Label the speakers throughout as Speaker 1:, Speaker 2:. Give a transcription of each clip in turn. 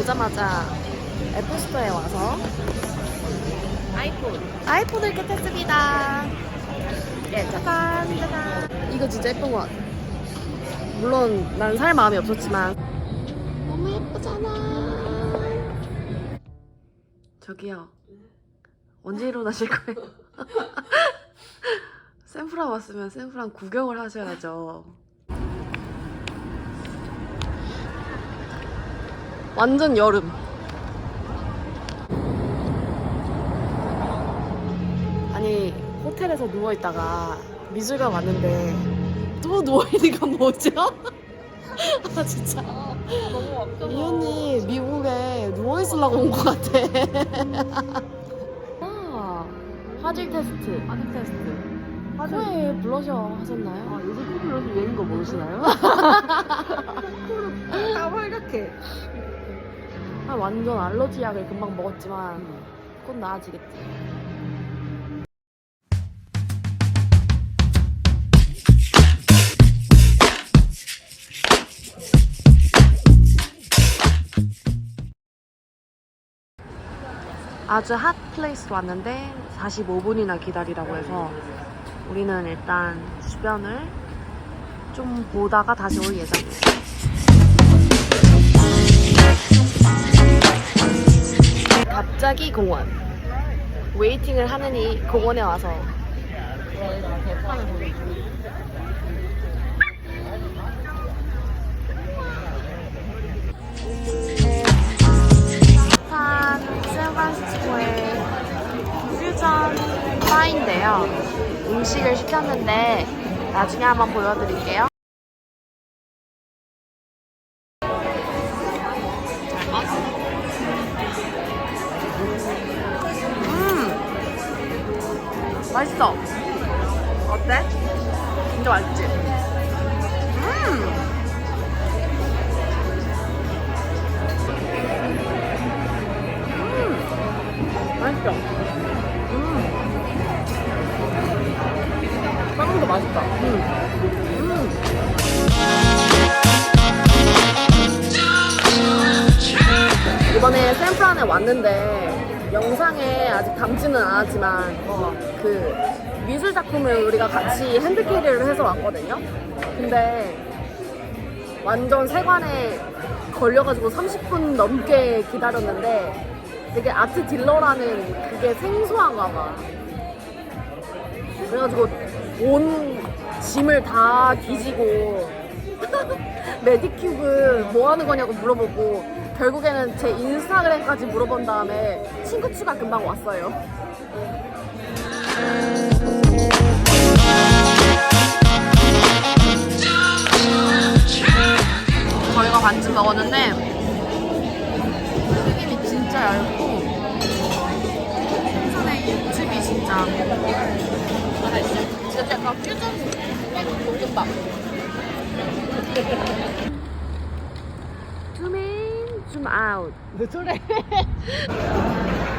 Speaker 1: 오자마자 애플스토어에 와서 아이폰 아이폰을 겟했습니다. 예, 짜잔 짜잔. 이거 진짜 예쁜 것 같아. 물론 난 살 마음이 없었지만 너무 예쁘잖아. 저기요. 언제 일어나실 거예요? 샌프란 왔으면 샌프란 구경을 하셔야죠. 완전 여름. 아니 호텔에서 누워 있다가 미술관 왔는데 또 누워 있는 건 뭐죠? 아 진짜. 이 언니 미국에 누워 있으려고 온 것 같아. 아 화질 테스트. 화질 테스트. 코에 블러셔 하셨나요?
Speaker 2: 아, 요새 코블러서 얘인 거 모르시나요? 다 빨갛게.
Speaker 1: 아, 완전 알러지 약을 금방 먹었지만 곧 나아지겠지. 아주 핫 플레이스 왔는데 45분이나 기다리라고 해서 우리는 일단 주변을 좀 보다가 다시 올 예정이에요. 갑자기 공원. 웨이팅을 하느니 공원에 와서 산 샌프란시스코의 퓨전 바인데요. 음식을 시켰는데 나중에 한번 보여드릴게요. 맛있어. 어때? 진짜 맛있지? 음. 맛있죠? 음. 빵도 맛있다. 음. 음. 이번에 샌프란에 왔는데 영상에 아직 담지는 않았지만 그 미술 작품을 우리가 같이 핸드캐리를 해서 왔거든요. 근데 완전 세관에 걸려가지고 30분 넘게 기다렸는데 되게 아트 딜러라는 그게 생소한가 봐. 그래가지고 온 짐을 다 뒤지고 메디큐브 뭐 하는 거냐고 물어보고 결국에는 제 인스타그램까지 물어본 다음에 친구 추가 금방 왔어요. 저희가 반쯤 먹었는데 튀김이 진짜 얇고 생선의 육즙이 진짜. 진짜 약간 퓨전 볶음밥. 줌인 줌아웃
Speaker 2: 왜 저래?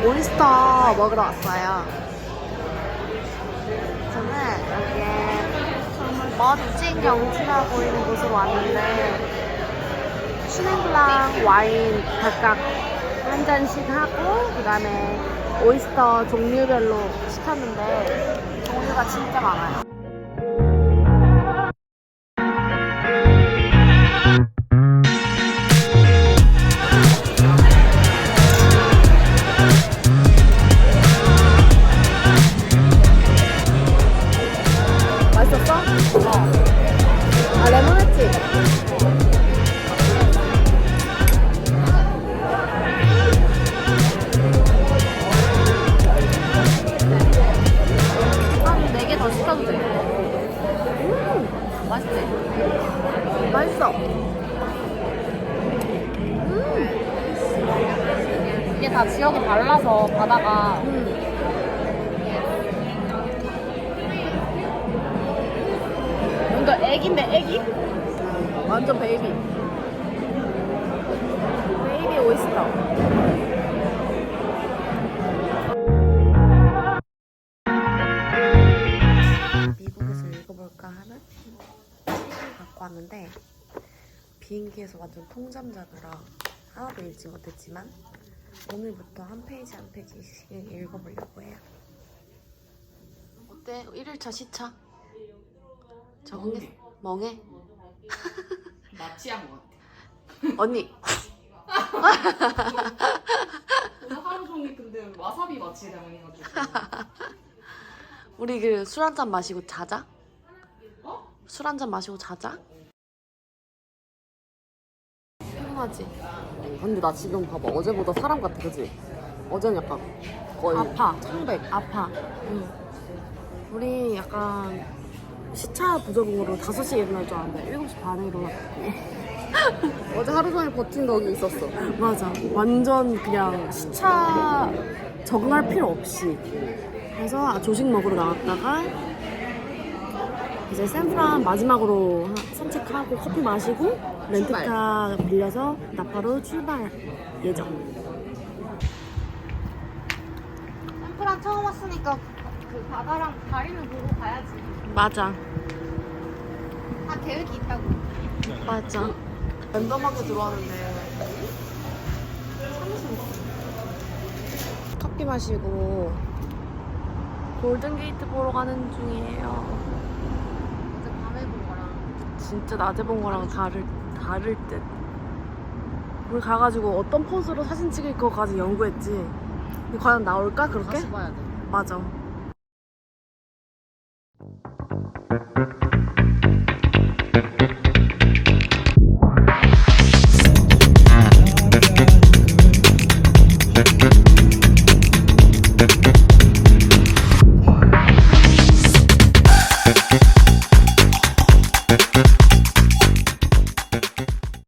Speaker 1: 오이스터 먹으러 왔어요 여기에 멋진 경치가 보이는 곳으로 왔는데 슈냉블랑 와인 각각 한 잔씩 하고 그 다음에 오이스터 종류별로 시켰는데 종류가 진짜 많아요.
Speaker 2: 다 지역이 달라서 바다가
Speaker 1: 음.
Speaker 2: 뭔가 애기인데 애기?
Speaker 1: 완전 베이비. 베이비 오이스터. 미국에서 읽어볼까 하는 갖고 왔는데 비행기에서 완전 통잠 자느라 하나도 읽지 못했지만 오늘부터 한 페이지 한 페이지씩 읽어보려고 해요. 어때? 1일차 시차? 적응했어? 멍해?
Speaker 2: 나 취한 것 같아.
Speaker 1: 언니
Speaker 2: 오늘 하루 종일 근데 와사비 마취 당해가지고.
Speaker 1: 우리 그 술 한 잔 마시고 자자?
Speaker 2: 어?
Speaker 1: 술 한 잔 마시고 자자? 피곤하지? 근데 나 지금 봐봐 어제보다 사람 같아 그지? 어제는 약간 거의
Speaker 2: 아파.
Speaker 1: 청백
Speaker 2: 아파.
Speaker 1: 응. 우리 약간 시차 부적응으로 5시에 일어날 줄 알았는데 7시 반에 일어났거든 어제 하루 종일 버틴 덕이 있었어 맞아 완전 그냥 시차 적응할 필요 없이 그래서 아, 조식 먹으러 나갔다가 이제 샌프란 마지막으로 하- 산책하고 커피 마시고 렌트카 빌려서 나파로 출발 예정
Speaker 2: 샌프란 처음 왔으니까 그 바다랑 다리를 보고 가야지.
Speaker 1: 맞아
Speaker 2: 다 계획이 있다고.
Speaker 1: 맞아. 랜덤하게 들어왔는데 커피 마시고 골든게이트 보러 가는 중이에요. 진짜 낮에 본 거랑 다를, 다를 듯. 우리 가가지고 어떤 포즈로 사진 찍을 거까지 연구했지. 과연 나올까, 그렇게?
Speaker 2: 다시 봐야 돼.
Speaker 1: 맞아.